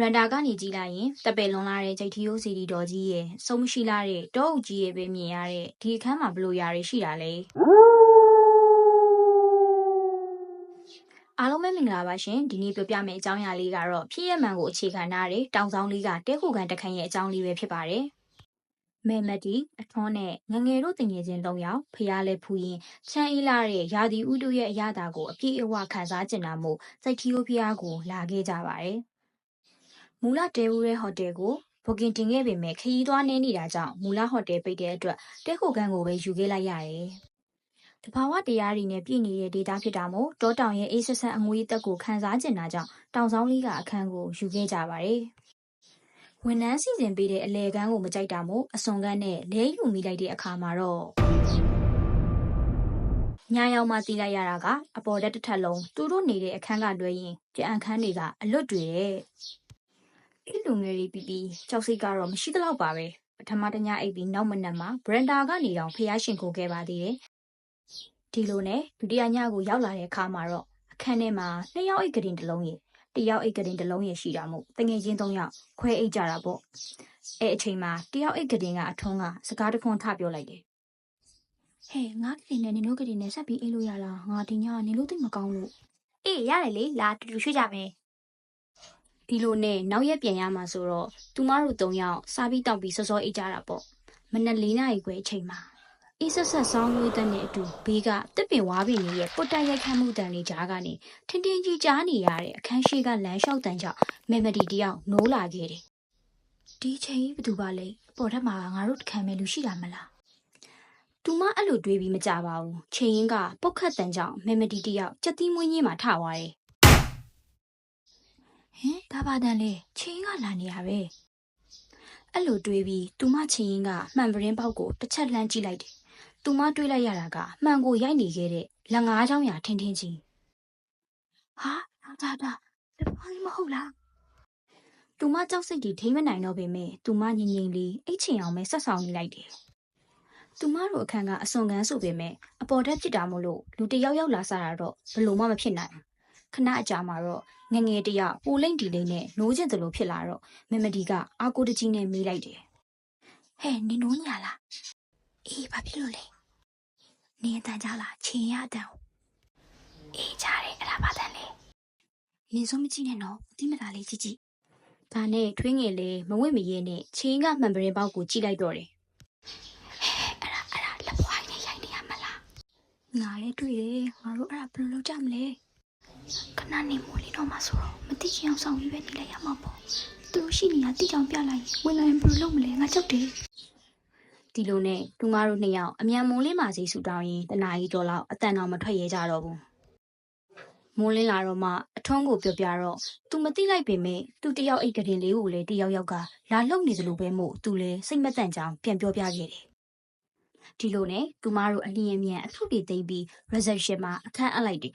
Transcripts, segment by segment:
ရန်တာကနေကြည့်လိုက်ရင်တပယ်လွန်လာတဲ့ဂျိတ်ထီယိုစီဒီတော်ကြီးရဲ့ဆုံးမရှိလာတဲ့တောအုပ်ကြီးရဲ့ပဲမြင်ရတဲ့ဒီအခန်းမှာဘလို့ຢာတွေရှိတာလဲအားလုံးပဲမင်္ဂလာပါရှင်ဒီနေ့ပြောပြမယ့်အကြောင်းအရာလေးကတော့ဖြစ်ရမှန်ကိုအခြေခံထားတဲ့တောင်ဆောင်လေးကတဲခုကန်တခန့်ရဲ့အကြောင်းလေးပဲဖြစ်ပါတယ်မဲမတီအထွန်းနဲ့ငငယ်တို့တင်ငယ်ချင်း၃ယောက်ဖျားလဲဖူးရင်ချမ်းအေးလာတဲ့ယာဒီဥတုရဲ့အရာတာကိုအပြည့်အဝခံစားကျင်တာမို့စိတ်ထီယိုဖျားကိုလာခဲ့ကြပါတယ် မူလတဲဦးရဲ့ဟိုတယ်ကိုဘုကင်တင်ခဲ့ပေမဲ့ခရီးသွားနေနေတာကြောင့်မူလဟိုတယ်ပိတ်တဲ့အတွက်တဲခုကန်ကိုပဲယူခဲ့လိုက်ရတယ်တဘာဝတရားတွေနဲ့ပြည်နေတဲ့ဒေတာဖြစ်တာမို့တောတောင်ရဲ့အေးဆက်ဆက်အငွေးတက်ကိုခန်းစားကျင်တာကြောင့်တောင်ဆောင်လေးကအခန်းကိုယူခဲ့ကြပါတယ်။ဝန်ထမ်းစီစဉ်ပေးတဲ့အလဲကန်းကိုမကြိုက်တာမို့အစွန်ကန်းနဲ့လဲယူမိလိုက်တဲ့အခါမှာတော့ညာရောက်မှတီးလိုက်ရတာကအပေါ်တက်တစ်ထပ်လုံးသူတို့နေတဲ့အခန်းကတွဲရင်ကြံအခန်းတွေကအလွတ်တွေတဲ့။ အဲ့လူငယ်တွေပြီးပြီးကြောက်စိတ်ကတော့မရှိသလောက်ပါပဲ။ပထမတညအိပ်ပြီးနောက်မနက်မှာဘရန်ဒါကနေတောင်ဖျားရှင်ကိုခဲ့ပါသေးတယ်။ဒီလိုနဲ့ဒုတိယညကိုရောက်လာတဲ့အခါမှာတော့အခန်းထဲမှာနှစ်ယောက်အိတ်ကရင်တစ်လုံးရေတယောက်အိတ်ကရင်တစ်လုံးရေရှိတာမို့တငယ်ချင်းသုံးယောက်ခွဲအိတ်ကြတာပေါ့အဲအချိန်မှာတယောက်အိတ်ကရင်ကအထွန်းကစကားတခွန်းထပြောလိုက်တယ်ဟဲ့ငါကရင်နဲ့နင်တို့ကရင်နဲ့ဆက်ပြီးအိတ်လို့ရလားငါဒီညနင်တို့သိမကောင်းလို့အေးရတယ်လေလာတူတူရွှေ့ကြမယ် ဒီလိုနဲ့နောက်ရက်ပြန်ရမှာဆိုတော့သူမတို့သုံးယောက်စားပြီးတောက်ပြီးစောစောအိတ်ကြတာပေါ့မနက်၄နာရီခွဲအချိန်မှာအေးဆက်ဆက်ဆောင်းလို့တဲ့နဲ့အတူဘေးကတစ်ပင်ဝါးပင်ကြီးရဲ့ပုတ်တက်ရိုက်ခတ်မှုတန်လေးကြားကနေထင်းထင်းကြီးကြားနေရတဲ့အခန်းရှိကလမ်းလျှောက်တန်ကြောင့်မေမဒီတယောက်နိုးလာခဲ့တယ်။ဒီချိန်ကြီးဘယ်သူပါလဲ။ပေါ်ထက်မှာငါတို့တခံမဲ့လူရှိတာမလား။သူမအဲ့လိုတွေးပြီးမကြပါဘူး။ချိန်ရင်ကပုတ်ခတ်တန်ကြောင့်မေမဒီတယောက်ကြက်သီးမွေးကြီးမှာထသွားတယ်။ ဟင်ဒါပါတန်လေချိန်ကလာနေရပဲ။အဲ့လိုတွေးပြီးသူမချိန်ရင်ကမှန်ပရင်းပေါက်ကိုတစ်ချက်လှမ်းကြည့်လိုက်တယ်။သူမတွေးလိုက်ရတာကမှန်ကိုရိုက်နေခဲ့တဲ့လက်ငါးချောင်းရာထင်းထင်းကြီးဟာဒါဒါတပွားကြီးမဟုတ်လားသူမကြောက်စိတ်ကြီးထိမ့်မနိုင်တော့ပေမဲ့သူမငြိမ်ငြိမ်လေးအိတ်ချင်အောင်ပဲဆက်ဆောင်နေလိုက်တယ်သူမတို့အခန်းကအစွန်ကန်းဆိုပေမဲ့အပေါ်ထက်ဖြစ်တာမို့လို့လူတစ်ယောက်ယောက်လာစားတာတော့ဘလို့မှမဖြစ်နိုင်ဘူး ခဏအကြာမှာတော့ငငယ်တယောက်ပိုလိမ့်တီလိမ့်နဲ့နိုးကျင်သလိုဖြစ်လာတော့မမဒီကအာကိုတကြီးနဲ့မေးလိုက်တယ်ဟဲ့နင်နိုးညာလားအေးဘာဖြစ်လို့လဲနင်းအတန်ကြလားချင်ရအတန်အေးကြတယ်အဲ့ဒါပါတန်လေနင်းစုံမကြည့်နဲ့နော်အတိမတာလေးကြည့်ကြည့်ဒါနဲ့ထွေးငယ်လေးမဝင့်မရဲနဲ့ချင်းကမှန်ပရင်ပေါက်ကိုကြည့်လိုက်တော့တယ်အဲ့ဒါအဲ့ဒါလက်ဖွားနဲ့ရိုက်နေရမလားငါလည်းတွေ့တယ်ငါတို့အဲ့ဒါဘယ်လိုလုပ်ကြမလဲ ခဏနေမိုးလေးတော့မှဆိုတော့မတိချင်အောင်ဆောင်ပြီးပဲနေလိုက်ရမှာပေါ့သူတို့ရှိနေတာတိကြောင်ပြလိုက်ရင်ဝင်လာရင်ဘယ်လိုလုပ်မလဲငါကြောက်တယ်ဒီလိုနဲ့သူမတို့နှစ်ယောက်အမြန်မုံလေးမာစီဆူတောင်းရင်တနာရီတော်လောက်အတန်တော်မထွက်ရဲကြတော့ဘူးမိုးလင်းလာတော့မှအထွန်းကိုပြောပြတော့သူမသိလိုက်ပေမဲ့သူတယောက်အိတ်ကလေးလေးကိုလည်းတယောက်ယောက်ကလာလှုပ်နေသလိုပဲမို့သူလည်းစိတ်မတန့်ကြောင်ပြန်ပြောပြခဲ့တယ်ဒီလိုနဲ့သူမတို့အလျင်မြန်အထုတွေသိမ့်ပြီး reception မှာအခန်းအပ်လိုက်တယ်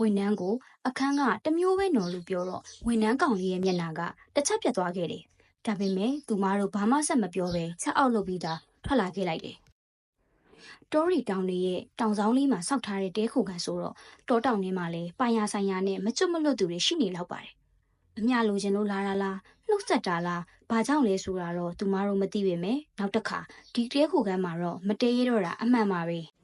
ဝန်ထမ်းကိုအခန်းကတစ်မျိုးပဲနော်လို့ပြောတော့ဝန်ထမ်းကောင်လေးရဲ့မျက်နှာကတစ်ချက်ပြတ်သွားခဲ့တယ်ဒါပေမဲ့သူမတို့ဘာမှဆက်မပြောပဲချက်အောက်လုပ်ပြီးသားထွက်လာခဲ့လိုက်တယ်။တောရီတောင်လေးရဲ့တောင်ဆောင်လေးမှာစောက်ထားတဲ့တဲခုကန်ဆိုတော့တောတောင်ထဲမှာလည်းပိုင်ယာဆိုင်ယာနဲ့မကျွတ်မလွတ်သူတွေရှိနေလောက်ပါတယ်။အမြလိုချင်လို့လာတာလားနှုတ်ဆက်တာလားဘာကြောင့်လဲဆိုတာတော့သူမတို့မသိပေမဲ့နောက်တစ်ခါဒီတဲခုကန်မှာတော့မတဲရတော့တာအမှန်ပါပဲ။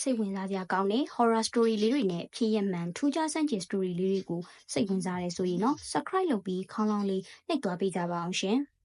စိတ်ဝင်စားစရာကောင်းတဲ့ horror story လေးတွေနဲ့ဖြစ်ရမှန်ထူးခြားဆန်းကျင် story လေးတွေကိုစိတ်ဝင်စားရဲဆိုရင်တော့ subscribe လုပ်ပြီးခေါင်းလောင်းလေးနှိပ်သွားပေးကြပါအောင်ရှင်။